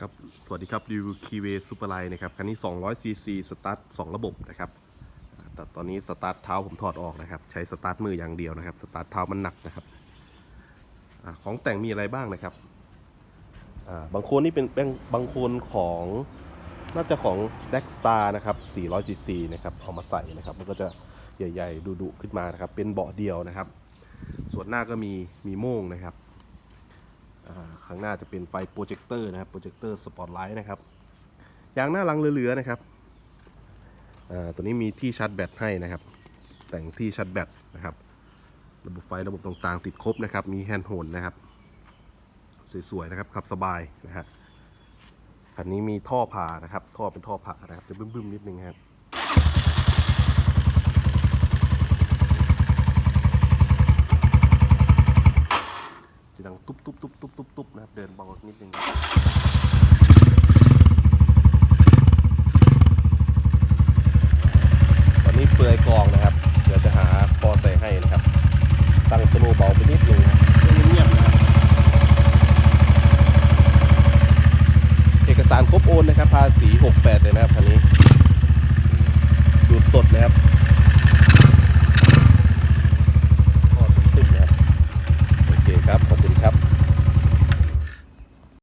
ครับสวัสดีครับรีวิวคีเวซูเปอร์ไลน์นะครับคันนี้ 200 ซีซีสตาร์ท2ระบบนะครับแต่ตอนนี้สตาร์ทเท้าผมถอดออกนะครับ ใช้สตาร์ทมืออย่างเดียวนะครับ สตาร์ทเท้ามันหนักนะครับอของแต่งมีอะไรบ้างนะครับบางคนนี่เป็นเป็นบางคนของน่าจะของ d e x t a r นะครับ 400 ซีซีนะครับเอามาใส่นะครับ มันก็จะใหญ่ ๆดุๆขึ้นมานะครับ เป็นเบาะเดียวนะครับ ส่วนหน้าก็มีมีโม่งนะครับ ข้างหน้าจะเป็นไฟโปรเจคเตอร์นะครับโปรเจคเตอร์สปอตไลท์นะครับยางหน้าลังเหลือๆนะครับตัวนี้มีที่ชาร์จแบตให้นะครับ แต่งที่ชาร์จแบตนะครับ ระบบไฟระบบต่างๆ ติดครบนะครับ มีแฮนด์โฮลนะครับ สวยๆนะครับขับสบายนะฮะคันนี้มีท่อผ่านะครับ ท่อเป็นท่อผ่านะครับจะบึ้มๆนิดนึงครับ ดินเบานิดนึงตอนนี้เปลือยกองนะครับ เดี๋ยวจะหาคอใส่ให้นะครับ ตั้งสโลเบาไปนิดนึงเงียบๆนะครับเอกสารครบโอนนะครับภาษี 68 เลยนะครับคันนี้